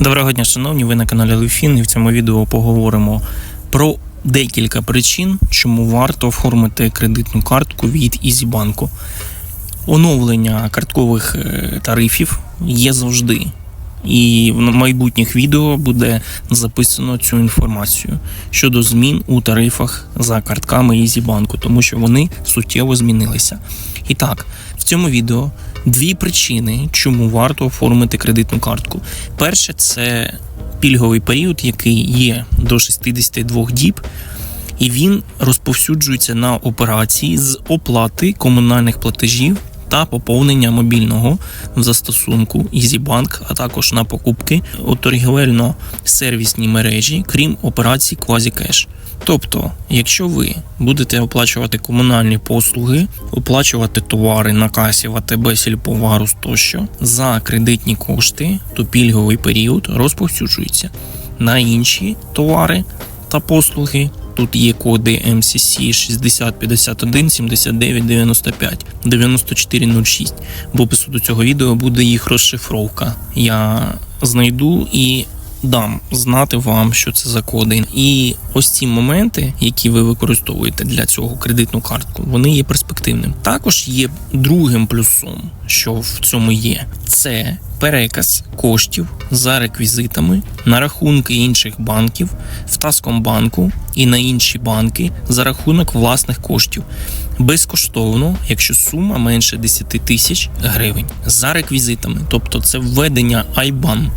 Доброго дня, шановні, ви на каналі Луфін, і в цьому відео поговоримо про декілька причин, чому варто оформити кредитну картку від Ізібанку. Оновлення карткових е, тарифів є завжди. І в майбутніх відео буде записано цю інформацію щодо змін у тарифах за картками Ізібанку, тому що вони суттєво змінилися. І так, в цьому відео дві причини, чому варто оформити кредитну картку. Перше, це пільговий період, який є до 62 діб, і він розповсюджується на операції з оплати комунальних платежів та поповнення мобільного в застосунку EasyBank, а також на покупки у торгівельно-сервісній мережі, крім операцій QuasiCash. Тобто, якщо ви будете оплачувати комунальні послуги, оплачувати товари на касі в АТБ, Сільповарус тощо за кредитні кошти, то пільговий період розповсюджується на інші товари та послуги. Тут є коди MCC 6051 79 95 9406. В опису до цього відео буде їх розшифровка. Я знайду і дам знати вам, що це за коди. І ось ці моменти, які ви використовуєте для цього кредитну картку, вони є перспективним. Також є другим плюсом, що в цьому є, це переказ коштів за реквізитами на рахунки інших банків в Таскомбанку і на інші банки за рахунок власних коштів. Безкоштовно, якщо сума менше 10 тисяч гривень за реквізитами, тобто це введення IBAN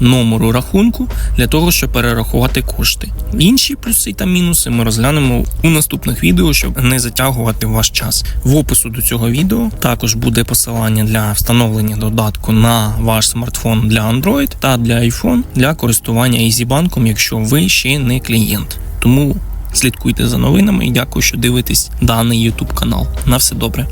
номеру рахунку для того, щоб перерахувати кошти. Інші плюси та мінуси ми розглянемо у наступних відео, щоб не затягувати ваш час. В опису до цього відео також буде посилання для встановлення додатку на ваш смартфон для Android та для iPhone для користування EasyBank, якщо ви ще не клієнт. Тому слідкуйте за новинами і дякую, що дивитесь даний YouTube канал. На все добре.